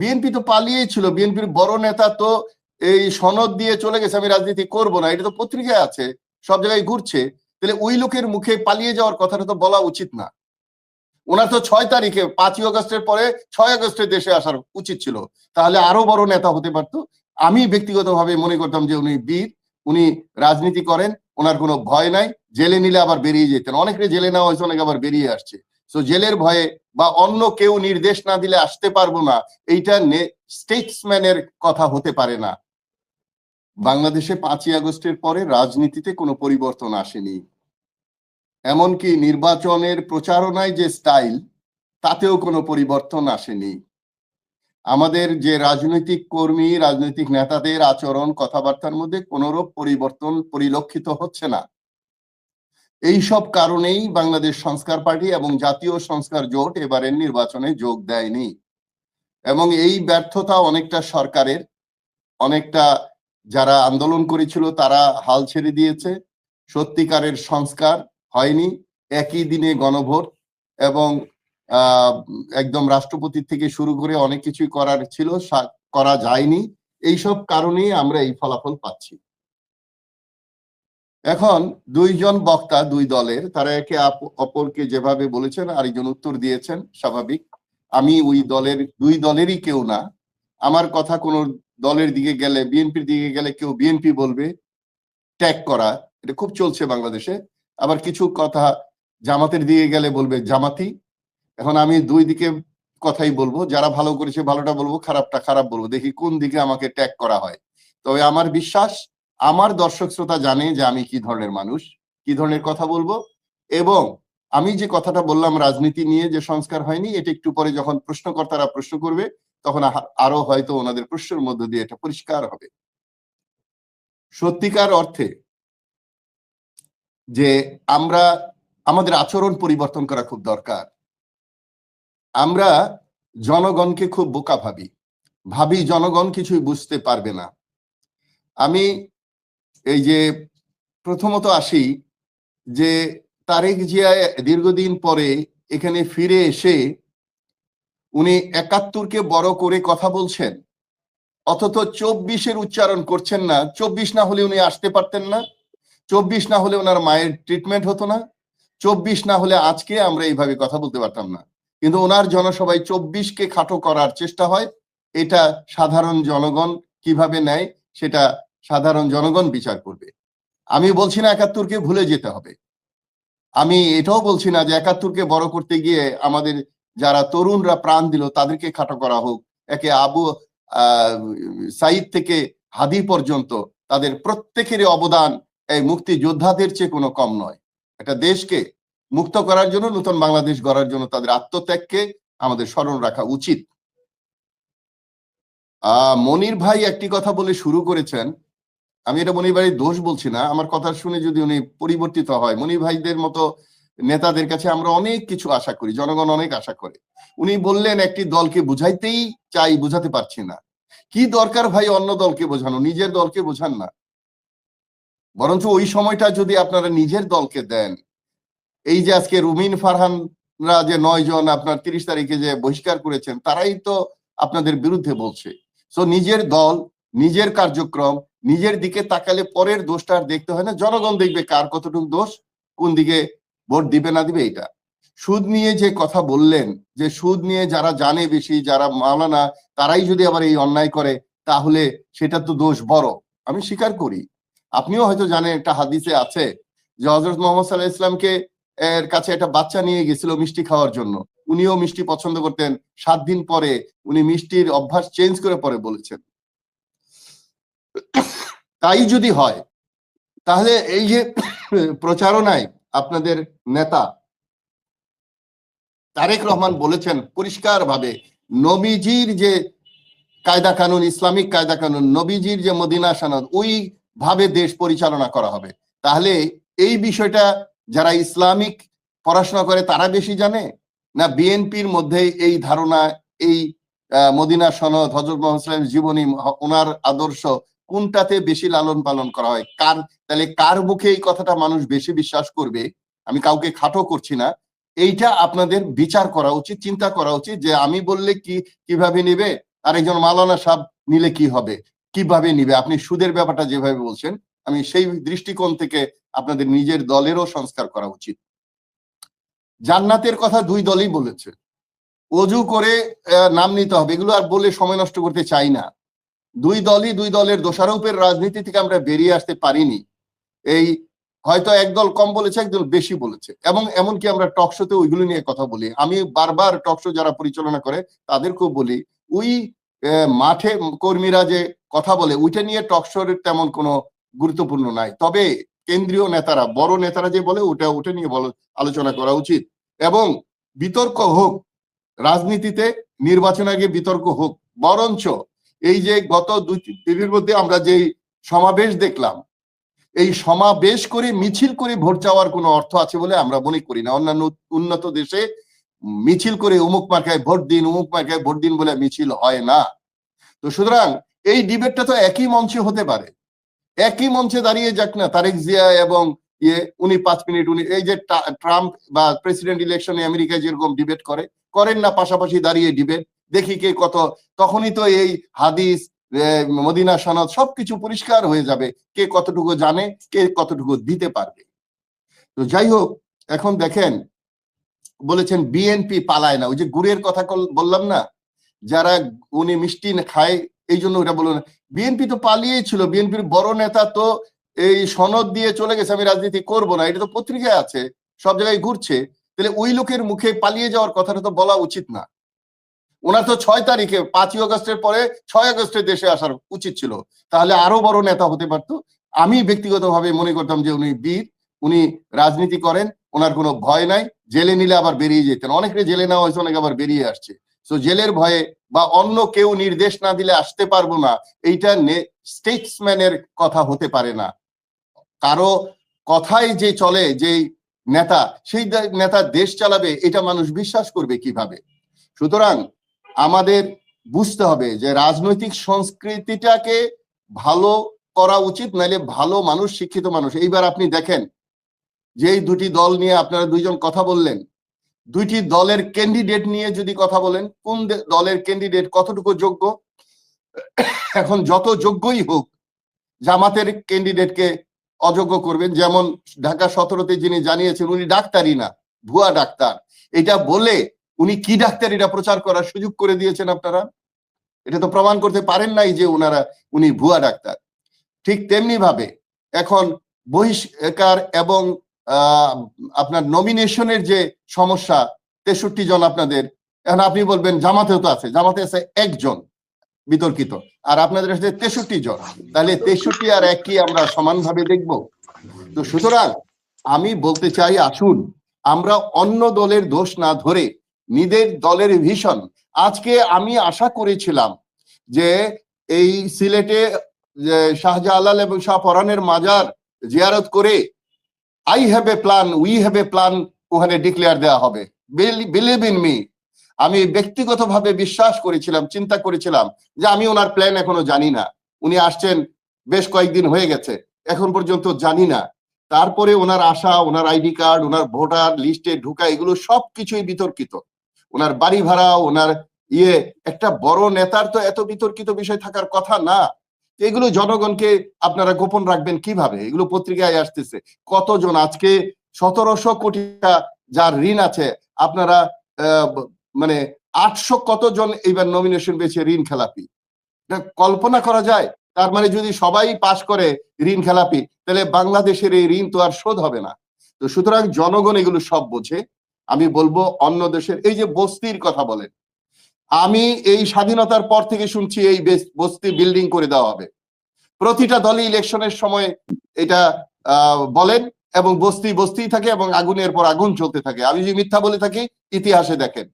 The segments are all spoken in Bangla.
বিএনপি তো পালিয়েই ছিল, বিএনপির বড় নেতা তো এই সনদ দিয়ে চলে গেছে, আমি রাজনীতি করব না, এটা তো পত্রিকায় আছে, সব জায়গায় ঘুরছে, তাহলে ওই লোকের মুখে পালিয়ে যাওয়ার কথাটা তো বলা উচিত না। ওনার তো ছয় তারিখে, পাঁচই আগস্টের পরে ছয় আগস্টে দেশে আসার উচিত ছিল, তাহলে আরও বড় নেতা হতে পারতো? আমি ব্যক্তিগতভাবে মনে করতাম যে উনি বীর, উনি রাজনীতি করেন, ওনার কোনো ভয় নাই, জেলে নিলে আবার বেরিয়ে যেতেন অনেকে জেলে নেওয়া হয়েছে, অনেকে আবার বেরিয়ে আসছে। তো জেলের ভয়ে বা অন্য কেউ নির্দেশ না দিলে আসতে পারব না, এইটা স্টেটসম্যানের কথা হতে পারে না। বাংলাদেশে পাঁচই আগস্টের পরে রাজনীতিতে কোনো পরিবর্তন আসেনি। এমনকি নির্বাচনের প্রচারণায় যে স্টাইল তাতেও কোনো পরিবর্তন আসেনি। আমাদের যে রাজনৈতিক কর্মী, রাজনৈতিক নেতাদের আচরণ, কথাবার্তার মধ্যে কোনোরূপ পরিবর্তন পরিলক্ষিত হচ্ছে না। এই সব কারণেই বাংলাদেশ সংস্কার পার্টি এবং জাতীয় সংস্কার জোট এবারের নির্বাচনে যোগ দেয়নি। এবং এই ব্যর্থতা অনেকটা সরকারের, অনেকটা যারা আন্দোলন করেছিল তারা হাল ছেড়ে দিয়েছে। সত্যিকারের সংস্কার হয়নি, একই দিনে গণভোট এবং একদম রাষ্ট্রপতি থেকে শুরু করে অনেক কিছুই করার ছিল করা যায়নি। এইসব কারণেই আমরা এই ফলাফল পাচ্ছি। এখন দুইজন বক্তা দুই দলের, তারা একে অপরকে যেভাবে বলেছেন, আরেকজন উত্তর দিয়েছেন, স্বাভাবিক। আমি ওই দলের, দুই দলেরই কেউ না। আমার কথা কোন দলের দিকে গেলে, বিএনপির দিকে গেলে কেউ বিএনপি বলবে, ট্যাগ করা, এটা খুব চলছে বাংলাদেশে। আবার কিছু কথা জামাতের দিকে গেলে বলবে, জামাতি। এখন আমি দুই দিকে কথাই বলব, যারা ভালো করেছে ভালোটা বলব, খারাপটা খারাপ বলব। দেখি কোন দিকে আমাকে ট্যাগ করা হয়। তবে আমার বিশ্বাস আমার দর্শক শ্রোতা জানে যে আমি কি ধরনের মানুষ, কি ধরনের কথা বলব এবং আমি যে কথাটা বললাম রাজনীতি নিয়ে যে সংস্কার হয়নি, এটা একটু পরে যখন প্রশ্নকর্তারা প্রশ্ন করবে, তখন আরও হয়তো ওনাদের প্রশ্নের মধ্য দিয়ে এটা পরিষ্কার হবে। সত্যিকার অর্থে যে আমরা, আমাদের আচরণ পরিবর্তন করা খুব দরকার। আমরা জনগণকে খুব বোকা ভাবি। ভাবি জনগণ কিছুই বুঝতে পারবে না। আমি এই যে প্রথমত আসি যে তারেক জিয়া দীর্ঘদিন পরে এখানে ফিরে এসে উনি একাত্তরকে বড় করে কথা বলছেন। অথচ চব্বিশের উচ্চারণ করছেন না। চব্বিশ না হলে উনি আসতে পারতেন না। চব্বিশ না হলে ওনার মায়ের ট্রিটমেন্ট হতো না। চব্বিশ না হলে আজকে আমরা এইভাবে কথা বলতে পারতাম না। কিন্তু ওনার জনসভায় চব্বিশকে খাটো করার চেষ্টা হয়। এটা সাধারণ জনগণ কীভাবে নেয়, সেটা সাধারণ জনগণ বিচার করবে। আমি বলছি না একাত্তরকে ভুলে যেতে হবে। আমি এটাও বলছি না যে একাত্তরকে বড় করতে গিয়ে আমাদের যারা তরুণরা প্রাণ দিল তাদেরকে খাটো করা হোক। একে আবু সাইদ থেকে হাদি পর্যন্ত তাদের প্রত্যেকেরই অবদান এই মুক্তি যোদ্ধাদের চেয়ে কোনো কম নয়। একটা দেশকে মুক্ত করার জন্য, নতুন বাংলাদেশ গড়ার জন্য তাদের আত্মত্যাগকে আমাদের স্মরণ রাখা উচিত। আহ মনির ভাই একটি কথা বলে শুরু করেছেন। আমি এটা মনির ভাইয়ের দোষ বলছি না, আমার কথা শুনে যদি উনি পরিবর্তিত হয়, মনির ভাইদের মতো নেতাদের কাছে আমরা অনেক কিছু আশা করি, জনগণ অনেক আশা করে। উনি বললেন, একটি দলকে বুঝাইতেই চাই, বুঝাতে পারছি না। কি দরকার ভাই অন্য দলকে বোঝানো? নিজের দলকে বোঝান না। বরঞ্চ ওই সময়টা যদি আপনারা নিজের দলকে দেন, এই যে আজকে রুমিন ফারহানরা যে নয় জন আপনার তিরিশ তারিখে যে বহিষ্কার করেছেন, তারাই তো আপনাদের বিরুদ্ধে বলছে। সো নিজের দল, নিজের কার্যক্রম নিজের দিকে তাকালে পরের দোষটা আর দেখতে হয় না। জনগণ দেখবে কার কতটুকু দোষ, কোন দিকে ভোট দিবে না দিবে এটা সুদ নিয়ে যে কথা বললেন, যে সুদ নিয়ে যারা জানে বেশি, যারা মাওলানা, তারাই যদি আবার এই অন্যায় করে, তাহলে সেটা তো দোষ বড়। আমি স্বীকার করি। আপনিও হয়তো জানেন, একটা হাদিসে আছে যে হজরত মোহাম্মদ সাল্লাহ ইসলামকে এর কাছে একটা বাচ্চা নিয়ে গেছিল মিষ্টি খাওয়ার জন্য। উনিও মিষ্টি পছন্দ করতেন। সাত দিন পরে উনি মিষ্টির অভ্যাস চেঞ্জ করে পরে বলেছেন। তাই যদি হয়, তাহলে এই যে প্রচারণায় আপনাদের নেতা তারেক রহমান বলেছেন পরিষ্কার ভাবে নবীজির যে কায়দা কানুন, ইসলামিক কায়দা কানুন, নবীজির যে মদিনা সনদ ওই ভাবে দেশ পরিচালনা করা হবে। তাহলে এই বিষয়টা যারা ইসলামিক পড়াশোনা করে, তারা বেশি জানে? না বিএনপির মধ্যে এই ধারণা, এই মদিনা সনদ হজরত মোহাম্মদ জীবনী, ওনার আদর্শ কোনটাতে বেশি লালন পালন করা হয়? কার, তাহলে কার মুখে এই কথাটা মানুষ বেশি বিশ্বাস করবে? আমি কাউকে খাটো করছি না। এইটা আপনাদের বিচার করা উচিত, চিন্তা করা উচিত যে আমি বললে কি, কীভাবে নেবে? আরেকজন মালানা সাহেব নিলে কি হবে? কীভাবে নিবে? আপনি সুদের ব্যাপারটা যেভাবে বলছেন, আমি সেই দৃষ্টিকোণ থেকে আপনাদের নিজের দলেরও সংস্কার করা উচিত। জান্নাতের কথা দুই দলই বলেছে। অজু করে নাম নিতে হবে। এগুলো আর বলে সময় নষ্ট করতে চাই না। দুই দলই দুই দলের দোষারোপের রাজনীতি থেকে আমরা বেরিয়ে আসতে পারিনি। এই হয়তো একদল কম বলেছে একদল বেশি বলেছে। এবং এমনকি আমরা টকশোতে ওইগুলো নিয়ে কথা বলি। আমি বারবার টকশো যারা পরিচালনা করে, তাদেরকেও বলি, ওই মাঠে কর্মীরা যে কথা বলে, ওইটা নিয়ে টকশোর তেমন কোনো গুরুত্বপূর্ণ নাই। তবে কেন্দ্রীয় নেতারা, বড় নেতারা যে বলে, ওটা ওটা নিয়ে আলোচনা করা উচিত। এবং বিতর্ক হোক, রাজনীতিতে নির্বাচন আগে বিতর্ক হোক, বরঞ্চ এই যে গত দুই দিনের মধ্যে আমরা যেই সমাবেশ দেখলাম, এই সমাবেশ করে মিছিল করে ভোট চাওয়ার কোনো অর্থ আছে বলে আমরা মনে করি না। অন্যান্য উন্নত দেশে মিছিল করে অমুক মার্কায় ভোট দিন অমুক মার্কায় ভোট দিন বলে মিছিল হয় না। তো সুতরাং এই ডিবেটটা তো একই মঞ্চে হতে পারে। একই মঞ্চে দাঁড়িয়ে যাক না, তারেক জিয়া এবং ইয়ে উনি পাঁচ মিনিট, উনি এই যে ট্রাম্প বা প্রেসিডেন্ট ইলেকশনে আমেরিকায় যেরকম ডিবেট করে, করেন না, পাশাপাশি দাঁড়িয়ে ডিবেট। দেখি কে কত, তখনই তো এই হাদিস মদিনা সনদ সবকিছু পরিষ্কার হয়ে যাবে, কে কতটুকু জানে, কে কতটুকু দিতে পারবে। তো যাই হোক, এখন দেখেন, বলেছেন বিএনপি পালায় না, ওই যে গুড়ের কথা বললাম না, যারা উনি মিষ্টি খায়, এই জন্য ওটা বলুন বিএনপি তো পালিয়েই ছিল, বিএনপির বড় নেতা তো এই সনদ দিয়ে চলে গেছে, আমি রাজনীতি করব না, এটা তো পত্রিকায় আছে, সব জায়গায় ঘুরছে, তাহলে ওই লোকের মুখে পালিয়ে যাওয়ার কথাটা তো বলা উচিত না। ওনার তো ছয় তারিখে, পাঁচই আগস্টের পরে ছয় আগস্টে দেশে আসার উচিত ছিল। তাহলে আরও বড় নেতা হতে পারতো। আমি ব্যক্তিগতভাবে মনে করতাম যে উনি বীর, উনি রাজনীতি করেন, ওনার কোনো ভয় নাই। জেলে নিলে আবার বেরিয়ে যেতেন। অনেকে জেলে নেওয়া হয়েছে, অনেকে আবার বেরিয়ে আসছে। তো জেলের ভয়ে বা অন্য কেউ নির্দেশ না দিলে আসতে পারব না, এইটা স্টেটসম্যানের কথা হতে পারে না। কারও কথাই যে চলে যে নেতা, সেই নেতা দেশ চালাবে, এটা মানুষ বিশ্বাস করবে কীভাবে? সুতরাং আমাদের বুঝতে হবে যে রাজনৈতিক সংস্কৃতিটাকে ভালো করা উচিত নাইলে ভালো মানুষ, শিক্ষিত মানুষ। এইবার আপনি দেখেন যে এই দুটি দল নিয়ে আপনারা দুইজন কথা বললেন। দুইটি দলের ক্যান্ডিডেট নিয়ে যদি কথা বলেন, কোন দলের ক্যান্ডিডেট কতটুকু যোগ্য? এখন যত যোগ্যই হোক, জামাতের ক্যান্ডিডেটকে অযোগ্য করবেন। যেমন ঢাকা সতেরোতে যিনি জানিয়েছেন, উনি ডাক্তারই না, ভুয়া ডাক্তার। এটা বলে উনি কি ডাক্তার এটা প্রচার করার সুযোগ করে দিয়েছেন আপনারা? এটা তো প্রমাণ করতে পারেন নাই যে ওনারা উনি ভুয়া ডাক্তার। ঠিক তেমনি ভাবে এখন বহিষ্কার এবং আপনার নমিনেশনের যে সমস্যা, তেষট্টি জন আপনাদের, এখন আপনি বলবেন জামাতেও তো আছে, জামাতে আছে একজন বিতর্কিত। আর আপনাদের আছে তেষট্টি জন। তাহলে তেষট্টি আর এক কি আমরা সমানভাবে দেখব। তো সুতরাং আমি বলতে চাই, আসুন, আমরা অন্য দলের দোষ না ধরে নিজের দলের ভিশন আজকে আমি আশা করেছিলাম যে এই সিলেটে শাহজালাল এবং শাহ পরানের মাজার জিয়ারত করে I have a plan we have a plan ওখানে ডিক্লেয়ার দেওয়া হবে। বিলিভ ইন মি আমি ব্যক্তিগতভাবে বিশ্বাস করেছিলাম, চিন্তা করেছিলাম যে আমি ওনার প্ল্যান এখনও জানি না। উনি আসছেন বেশ কয়েকদিন হয়ে গেছে, এখন পর্যন্ত জানি না। তারপরে ওনার আশা, ওনার আইডি কার্ড ওনার ভোটার লিস্টে ঢুকা, এগুলো সবকিছুই বিতর্কিত। ওনার বাড়ি ভাড়া, ওনার ইয়ে একটা বড় নেতার তো এত বিতর্কিত বিষয় থাকার কথা না। এগুলো জনগণকে আপনারা গোপন রাখবেন কীভাবে? এগুলো পত্রিকায় আসতেছে। কতজন আজকে সতেরোশো কোটি টাকা যার ঋণ আছে, আপনারা মানে আটশো কতজন এইবার নমিনেশন পেয়েছে ঋণ খেলাপি? কল্পনা করা যায়। তার মানে যদি সবাই পাশ করে ঋণ খেলাপি, তাহলে বাংলাদেশের এই ঋণ তো আর শোধ হবে না। তো সুতরাং জনগণ এগুলো সব বোঝে। আমি বলব অন্য দেশের, এই যে বস্তির কথা বলেন, আমি এই স্বাধীনতার পর থেকে শুনছি এই বেস- বস্তি বিল্ডিং করে দেওয়া হবে। প্রতিটা দলই ইলেকশনের সময় এটা বলেন এবং বস্তি বস্তি থাকে এবং আগুনের পর আগুন চলতে থাকে। আমি যদি মিথ্যা বলে থাকি, ইতিহাসে দেখেন।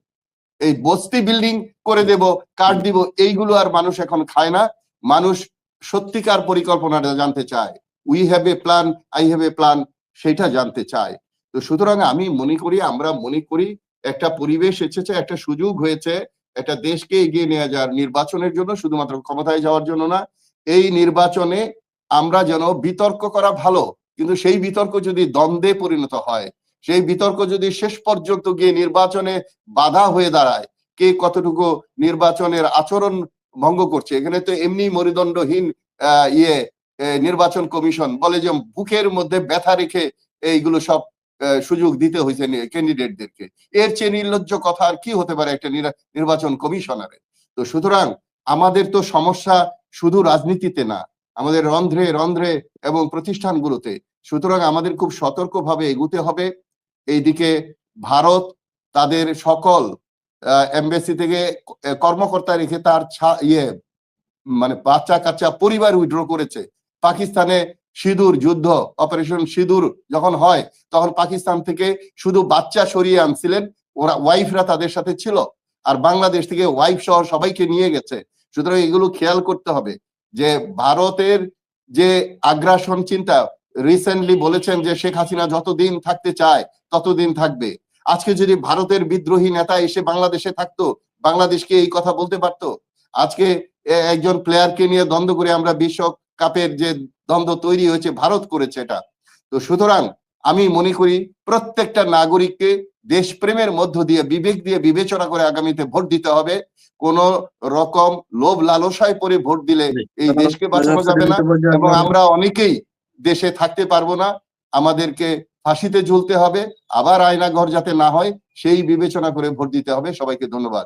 এই বস্তি বিল্ডিং করে দেব কার্ড দিব, এইগুলো আর মানুষ এখন খায় না। মানুষ সত্যিকার পরিকল্পনাটা জানতে চায়। We have a plan I have a plan সেটা জানতে চায়। তো সুতরাং আমি মনে করি, আমরা মনে করি একটা পরিবেশ এসেছে, একটা সুযোগ হয়েছে, একটা দেশকে এগিয়ে নিয়ে যাওয়ার, নির্বাচনের জন্য, শুধুমাত্র ক্ষমতায় যাওয়ার জন্য না। এই নির্বাচনে আমরা যেন বিতর্ক করা ভালো, কিন্তু সেই বিতর্ক যদি দ্বন্দ্বে পরিণত হয়, সেই বিতর্ক যদি শেষ পর্যন্ত গিয়ে নির্বাচনে বাধা হয়ে দাঁড়ায়, কে কতটুকু নির্বাচনের আচরণ ভঙ্গ করছে? এখানে তো এমনি মরিদণ্ডহীন ইয়ে নির্বাচন কমিশন বলে যে, বুকের মধ্যে ব্যথা রেখে এইগুলো সব সুযোগ দিতে হয়েছে ক্যান্ডিডেটদেরকে এর চেয়ে নির্লজ্জ কথা আর কি হতে পারে একটা নিরা- নির্বাচন কমিশনারে তো সুতরাং আমাদের তো সমস্যা শুধু রাজনীতিতে না, আমাদের রন্ধ্রে রন্ধ্রে এবং প্রতিষ্ঠানগুলোতে। সুতরাং আমাদের খুব সতর্কভাবে এগুতে হবে। এইদিকে ভারত তাদের সকল এমবেসি থেকে কর্মকর্তা রেখে তার ইয়ে মানে বাচ্চা কাচ্চা পরিবার উইড্র করেছে। পাকিস্তানে সিঁদুর যুদ্ধ অপারেশন সিঁদুর যখন হয়, তখন পাকিস্তান থেকে শুধু বাচ্চা সরিয়ে আনছিলেন। ওরা ওয়াইফরা তাদের সাথে ছিল আর বাংলাদেশ থেকে ওয়াইফ সহ সবাইকে নিয়ে গেছে। সুতরাং এগুলো খেয়াল করতে হবে যে ভারতের যে আগ্রাসন চিন্তা রিসেন্টলি বলেছেন যে শেখ হাসিনা যতদিন থাকতে চায়, ততদিন থাকবে। আজকে যদি ভারতের বিদ্রোহী নেতা এসে বাংলাদেশে থাকতো, বাংলাদেশকে এই কথা বলতে পারতো? আজকে একজন প্লেয়ারকে নিয়ে দ্বন্দ্ব করে আমরা বিশ্বকাপের যে দ্বন্দ্ব তৈরি হয়েছে ভারত করেছে এটা। তো সুতরাং আমি মনে করি প্রত্যেকটা নাগরিককে দেশপ্রেমের মধ্য দিয়ে বিবেক দিয়ে বিবেচনা করে আগামীতে ভোট দিতে হবে। কোন রকম লোভ লালসায় পরে ভোট দিলে এই দেশকে বাঁচানো যাবে না এবং আমরা অনেকেই দেশে থাকতে পারব না। আমাদেরকে ফাঁসিতে ঝুলতে হবে। আবার আয়না ঘর যাতে না হয় সেই বিবেচনা করে ভোট দিতে হবে। সবাইকে ধন্যবাদ।